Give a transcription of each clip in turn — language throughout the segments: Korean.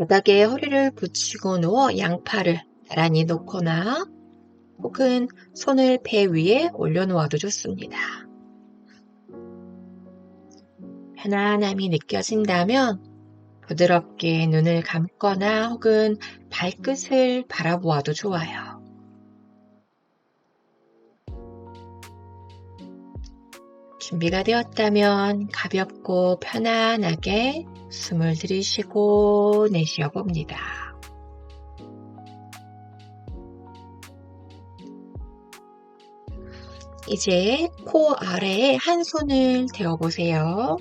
바닥에 허리를 붙이고 누워 양팔을 나란히 놓거나 혹은 손을 배 위에 올려놓아도 좋습니다. 편안함이 느껴진다면 부드럽게 눈을 감거나 혹은 발끝을 바라보아도 좋아요. 준비가 되었다면 가볍고 편안하게 숨을 들이쉬고 내쉬어 봅니다. 이제 코 아래에 한 손을 대어 보세요.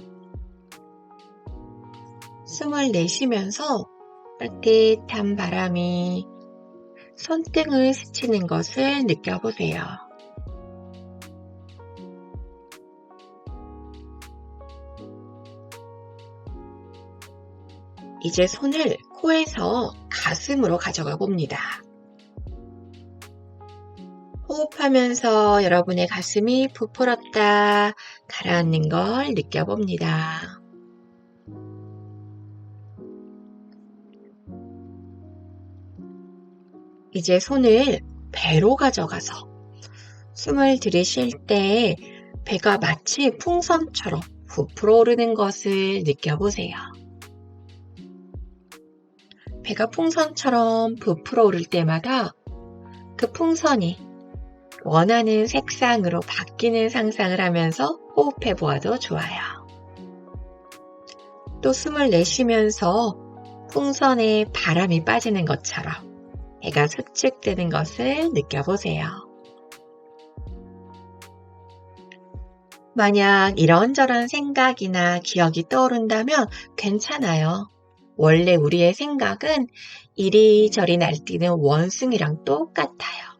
숨을 내쉬면서 따뜻한 바람이 손등을 스치는 것을 느껴보세요. 이제 손을 코에서 가슴으로 가져가 봅니다. 호흡하면서 여러분의 가슴이 부풀었다 가라앉는 걸 느껴봅니다. 이제 손을 배로 가져가서 숨을 들이쉴 때 배가 마치 풍선처럼 부풀어 오르는 것을 느껴보세요. 배가 풍선처럼 부풀어 오를 때마다 그 풍선이 원하는 색상으로 바뀌는 상상을 하면서 호흡해 보아도 좋아요. 또 숨을 내쉬면서 풍선에 바람이 빠지는 것처럼 배가 수축되는 것을 느껴보세요. 만약 이런저런 생각이나 기억이 떠오른다면 괜찮아요. 원래 우리의 생각은 이리저리 날뛰는 원숭이랑 똑같아요.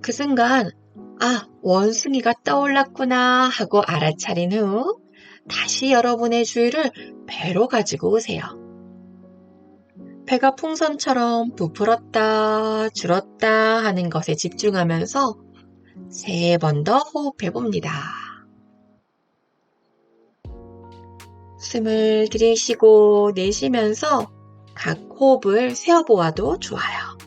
그 순간, 아, 원숭이가 떠올랐구나 하고 알아차린 후 다시 여러분의 주의를 배로 가지고 오세요. 배가 풍선처럼 부풀었다, 줄었다 하는 것에 집중하면서 세 번 더 호흡해 봅니다. 숨을 들이쉬고 내쉬면서 각 호흡을 세어보아도 좋아요.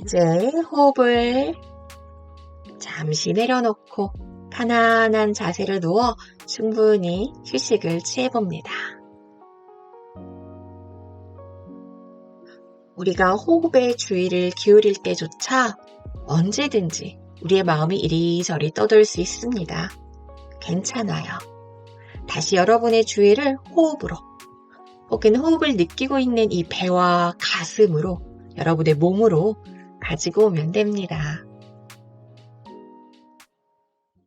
이제 호흡을 잠시 내려놓고 편안한 자세를 누워 충분히 휴식을 취해봅니다. 우리가 호흡에 주의를 기울일 때조차 언제든지 우리의 마음이 이리저리 떠돌 수 있습니다. 괜찮아요. 다시 여러분의 주의를 호흡으로 혹은 호흡을 느끼고 있는 이 배와 가슴으로 여러분의 몸으로 가지고 오면 됩니다.